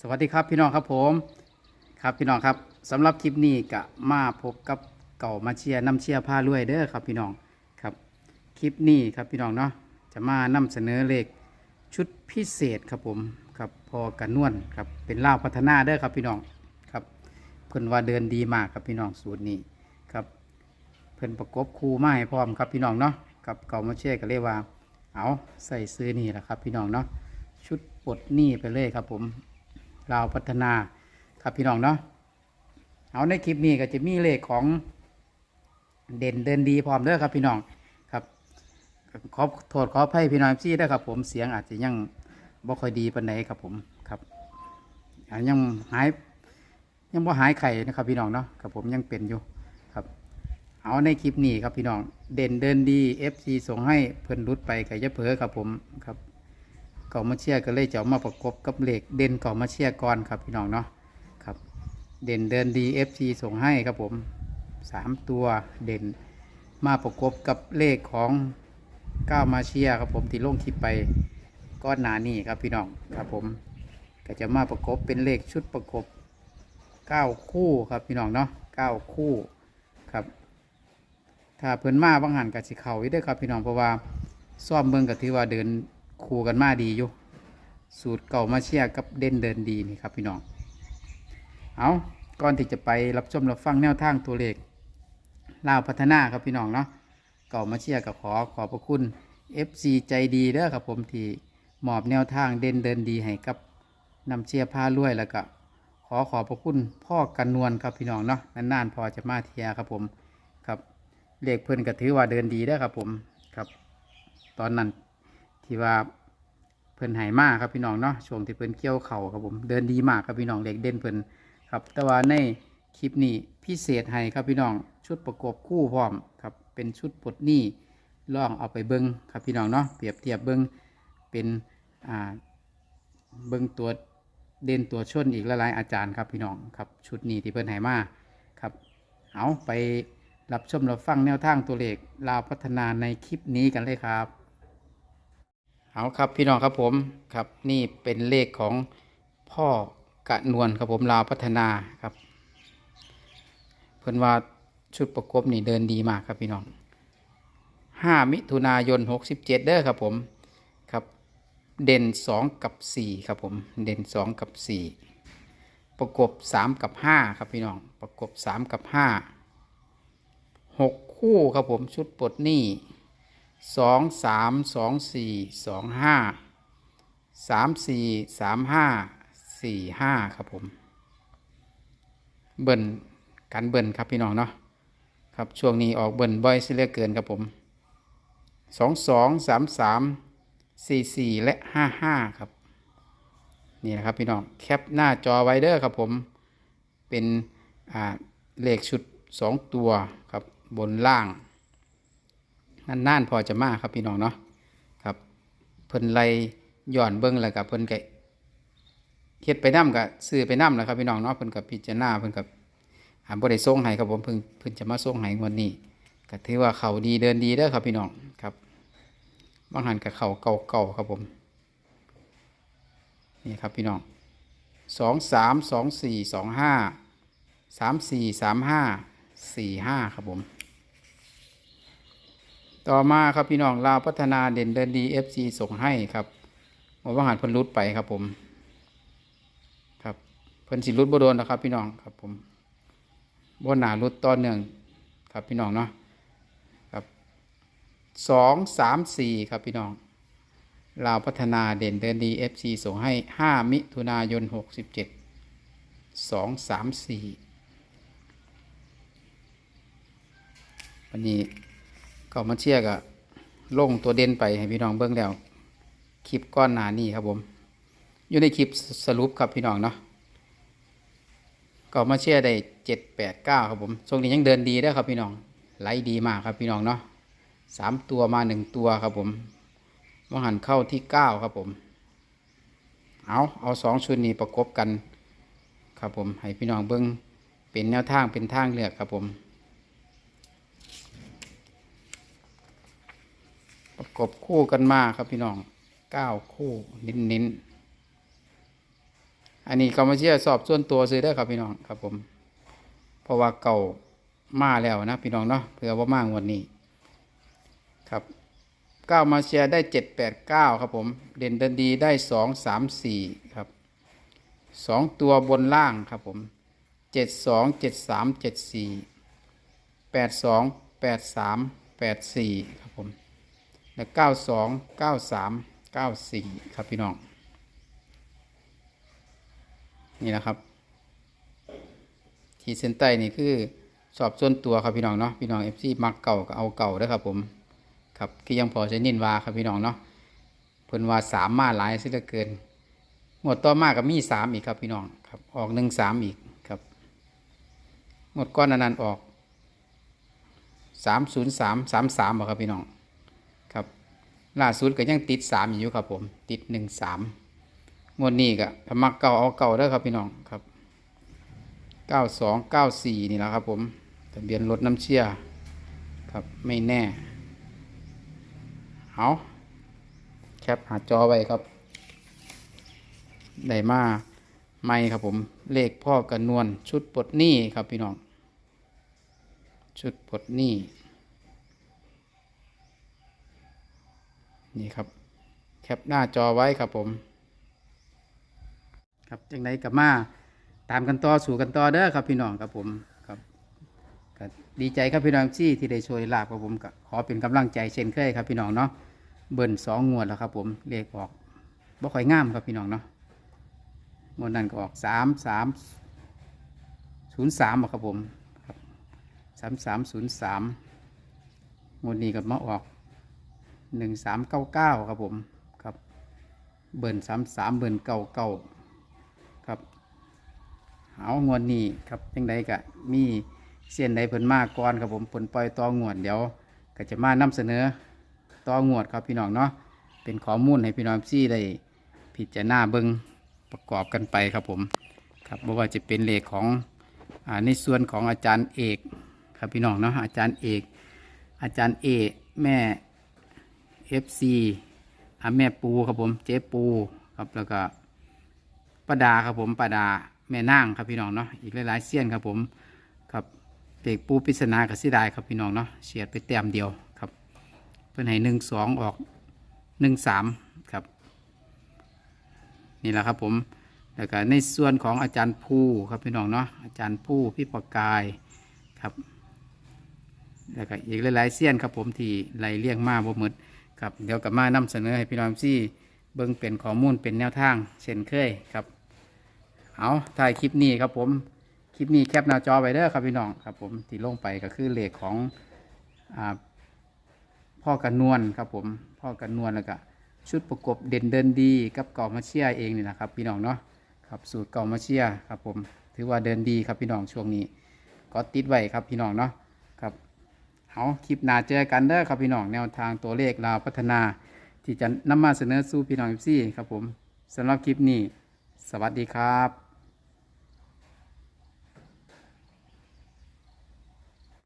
สวัสดีครับพี่น้องครับผมครับพี่น้องครับสำหรับคลิปนี้ก็มาพบกับเก่ามาเชียร์น้ำเชียร์ผ้ารวยเด้อครับพี่น้องครับคลิปนี้ครับพี่น้องเนาะจะมานำเสนอเลขชุดพิเศษครับผมครับพอกันนวลครับเป็นล่าวพัฒนาเด้อครับพี่น้องครับเพิ่นว่าเดินดีมากครับพี่น้องสูตรนี้ครับเพิ่นประกบคู่มาให้พร้อมครับพี่น้องเนาะกับเก่ามาเชียร์ก็เรียกว่าเอาใส่ซื้อนี่แหละครับพี่น้องเนาะชุดปลดหนี้ไปเลยครับผม ลาวพัฒนาครับพี่น้องเนาะเอาในคลิปนี้ก็จะมีเลขของเด่นเดินดีพร้อมเด้อครับพี่น้องครับขอโทษขออภัยพี่น้องซี่ด้วยครับ ผมเสียงอาจจะยังบ่ค่อยดีปานใดครับผมครับยังหายยังบ่หายไข่นะครับพี่น้องเนาะครับผมยังเป็นอยู่ครับ เอาในคลิปนี้ครับพี่น้องเด่นเดินดี FC ส่งให้เพิ่นรุดไปกับยะเผลอครับผมครับ เก่ามาเชียก็เลยจะเอามาประกบกับเหล็กเด่นเก่ามาเชียก่อนครับพี่น้องเนาะครับ เด่นเดินดี FC ส่งให้ครับผมสามตัวเด่นมาประกบกับเลขของก้าวมาเชียครับผมที่ลงคลิปไปก้อนหนานี่ครับพี่น้องครับผมก็จะมาประกบเป็นเลขชุดประกบเก้าคู่ครับพี่น้องเนาะเก้าคู่ครับ ถ้าเพิ่นมาบางหันกับสิเขาอีกเด้อครับพี่น้องเพราะว่าซ่อมเบิ่งก็ถือว่าเดิน คู่กันมาดีอยู่ สูตรเก่ามาเชียร์กับเด่นเดินดีนี่ครับพี่น้อง เอาก่อนที่จะไปรับชมรับฟังแนวทางตัวเลขลาวพัฒนาครับพี่น้องเนาะเก่ามาเชียร์กับขอขอบพระคุณ FC ใจดีเด้อครับผมที่มอบแนวทางเด่นเดินดีให้กับนำเชียร์ผ้ารวยแล้วก็ขอขอบพระคุณพ่อกันนวลครับพี่น้องเนาะนานๆพอจะมาเทียครับผมครับเลขเพิ่นก็ถือว่าเดินดีเด้อครับผมครับ ตอนนั้น ที่ว่าเพิ่นหายมากครับพี่น้องเนาะช่วงที่เพิ่นเกี่ยวเข่าครับผมเดินดีมากครับพี่น้องเล็กเด่นเพิ่นครับ แต่ว่าในคลิปนี้พิเศษให้ครับพี่น้องชุดประกบคู่พร้อมครับเป็นชุดปลดหนี้ลองเอาไปเบิ้งครับพี่น้องเนาะเปรียบเทียบเบิ้งเป็นอ่าเบิ้งตัวเด่นตัวชนอีกหลายอาจารย์ครับพี่น้องครับชุดนี้ที่เพิ่นหายมาครับเอาไปรับชมรับฟังแนวทางตัวเลขลาวพัฒนาในคลิปนี้กันเลยครับ เอาครับพี่น้องครับผมครับนี่เป็นเลขของพ่อกะนวลครับผมลาวพัฒนาครับ เพิ่นว่าชุดประกบนี่เดินดีมากครับพี่น้องห้ามิถุนายนหกสิบเจ็ดเด้อครับผมครับเด่นสองกับสี่ครับผมเด่นสองกับสี่ประกบสามกับห้าครับพี่น้องประกบสามกับห้าหกคู่ครับผมชุดปลดหนี้ สองสามสองสี่สองห้าสามสี่สามห้าสี่ห้าครับผม เบิ่นกันเบิ่นครับพี่น้องเนาะครับช่วงนี้ออกเบิ่นบ่อยสิเหลือเกินครับผมสองสองสามสามสี่สี่และห้าห้าครับนี่นะครับพี่น้องแคปหน้าจอไวเด้อครับผมเป็นเลขชุดสองตัวครับบนล่าง นานๆพอจะมาครับพี่น้องเนาะครับเพิ่นไล่ย้อนเบิ้งแล้วกับเพิ่นก็เฮ็ดไปน้ำกับซื้อไปน้ำแล้วครับพี่น้องเนาะเพิ่นกับพิจารณาเพิ่นกับหาบ่ได้ส่งให้ครับผมเพิ่งเพิ่นจะมาส่งให้งวดนี้ก็ถือว่าเขาดีเดินดีเด้อครับพี่น้องครับบางหันกับเขาเก่าๆครับผมนี่ครับพี่น้องสองสามสองสี่สองห้าสามสี่สามห้าสี่ห้าครับผม ต่อมาครับพี่น้องลาวพัฒนาเด่นเดินดี FC ส่งให้ครับหมดว่าหันพิ่นรุดไปครับผมครับเพิ่นสิรุดบ่โดนนะครับ พี่น้องครับผมบ่หนารุดต่อเนื่องครับพี่น้องเนาะครับสองสามสี่ครับพี่น้องลาวพัฒนาเด่นเดินดี FC ส่งให้ห้ามิถุนายนหกสิบเจ็ดสองสามสี่วันนี้ ก็มาเชียร์กะลงตัวเด่นไปให้พี่น้องเบิ่งแล้วคลิปก้อนหนานี่ครับผม อยู่ในคลิปสรุปครับพี่น้องเนาะก็มาเชียร์ได้เจ็ดแปดเก้าครับผมช่วงนี้ยังเดินดีเด้ครับพี่น้องไหลดีมากครับพี่น้องเนาะสามตัวมาหนึ่งตัวครับผมว่าหันเข้าที่เก้าครับผม เอาเอาสองชุดนี้ประกบกัน ครับผมให้พี่น้องเบิ่งเป็นแนวทางเป็นทางเลือกครับผม ประกบคู่กันมาครับพี่น้องเก้าคู่เน้นเน้นอันนี้ก่ามาเชียสอบส่วนตัวซื้อได้ครับพี่น้องครับผม เพราะว่าเก่ามาแล้วนะพี่น้องเนาะเผื่อว่ามางวดนี้ ครับเก้ามาเชียได้เจ็ดแปดเก้าครับผม เด่นดันดีได้สองสามสี่ครับสองตัวบนล่างครับผมเจ็ดสองเจ็ดสามเจ็ดสี่แปดสองแปดสามแปดสี่ครับผม แล้วเก้าสองเก้าสามเก้าสี่ครับพี่น้อง นี่นะครับ ขีดเส้นใต้นี่คือสอบส่วนตัวครับพี่น้องเนาะพี่น้องเอฟซีมักเก่าก็เอาเก่าเด้อครับผมครับคือยังพอใช้นินวาครับพี่น้องเนาะเพิ่นว่าสามมาหลายสิเหลือเกินหมดต่อมากกับมีสามอีกครับพี่น้องครับออกหนึ่งสามอีกครับหมดก้อนนั้นออกสามศูนย์สามสามสามครับพี่น้อง ล่าสุดก็ยังติดสามอยู่ครับผม ติดหนึ่งสามงวดนี้ก็ถ้ามักเก่าเอาเก่าเด้ครับพี่น้องครับเก้าสองเก้าสี่นี่แหละครับผมทะเบียนรถน้ำเชี่ยครับไม่แน่เอาแคปหาจอไว้ครับได้มาไม่ครับผม เลขพ่อกันนวลชุดปลดหนี้ครับพี่น้อง ชุดปลดหนี้ นี่ครับ แคปหน้าจอไว้ครับผม ครับจังไดกับมาตามกันต่อสู่กันต่อเด้อครับพี่น้องครับผมครับก็ดีใจครับพี่น้องที่ที่ได้ช่วยลาบครับผมก็ขอเป็นกำลังใจเช่นเคยครับพี่น้องเนาะเบิ่นสองงวดแล้วครับผมเลขออกบ่ค่อยงามครับพี่น้องเนาะงวดนั้นก็ออกสามสามศูนย์สามครับผมครับสามสามศูนย์สามงวดนี้ก็มาออก หนึ่งสามเก้าเก้าครับผมครับเบิ่นสามสามเบิ่นเก้าเก้าครับเอางวดนี้ครับยังไดกะมีเส้นใดเพิ่นมากก่อนครับผมผลปล่อยตองวดเดี๋ยวก็จะมานำเสนอตองวดครับพี่น้องเนาะเป็นข้อมูลให้พี่น้องซี่ได้พิจารณาเบิงประกอบกันไปครับผมครับบ่ว่าจะเป็นเลขของอในส่วนของอาจารย์เอกครับพี่น้องเนาะอาจารย์เอก อาจารย์เอกแม่ FC อ่าแม่ปูครับผมเจ๊ปูครับแล้วก็ป้าดาครับผมป้าดาแม่นางครับพี่น้องเนาะอีกหลายๆเสี้ยนครับผมครับเด็กปูปริศนากับสิดายครับพี่น้องเนาะเฉียดไปแต้มเดียวครับ เพื่อนให้หนึ่งสองออกหนึ่งสามครับ นี่แหละครับผมแล้วก็ในส่วนของอาจารย์ผู้ครับพี่น้องเนาะอาจารย์ผู้พี่ประกายครับแล้วก็อีกหลายๆเสี้ยนครับผมที่ไล่เลี่ยงมาบ่หมด ครับเดี๋ยวกับมานำเสนอให้พี่น้องซี่เบิ่งเป็นข้อมูลเป็นแนวทางเช่นเคยครับ เอาถ่ายคลิปนี้ครับผมคลิปนี้แคปหน้าจอไปเด้อครับพี่น้องครับผมที่ลงไปก็คือเลขของอ่าพ่อกันนวลครับผมพ่อกันนวลแล้วก็ชุดประกบเด่นเดินดีกับเก่ามาเชียเองนี่นะครับ พี่น้องเนาะครับสูตรเก่ามาเชียครับผมถือว่าเดินดีครับพี่น้องช่วงนี้ก็ติดไว้ครับพี่น้องเนาะ เอาคลิปหน้าเจอกันเด้อครับพี่น้องแนวทางตัวเลขลาวพัฒนา ที่จะนำมาเสนอสู่พี่น้องซี่ครับผมสำหรับคลิปนี้ สวัสดีครับ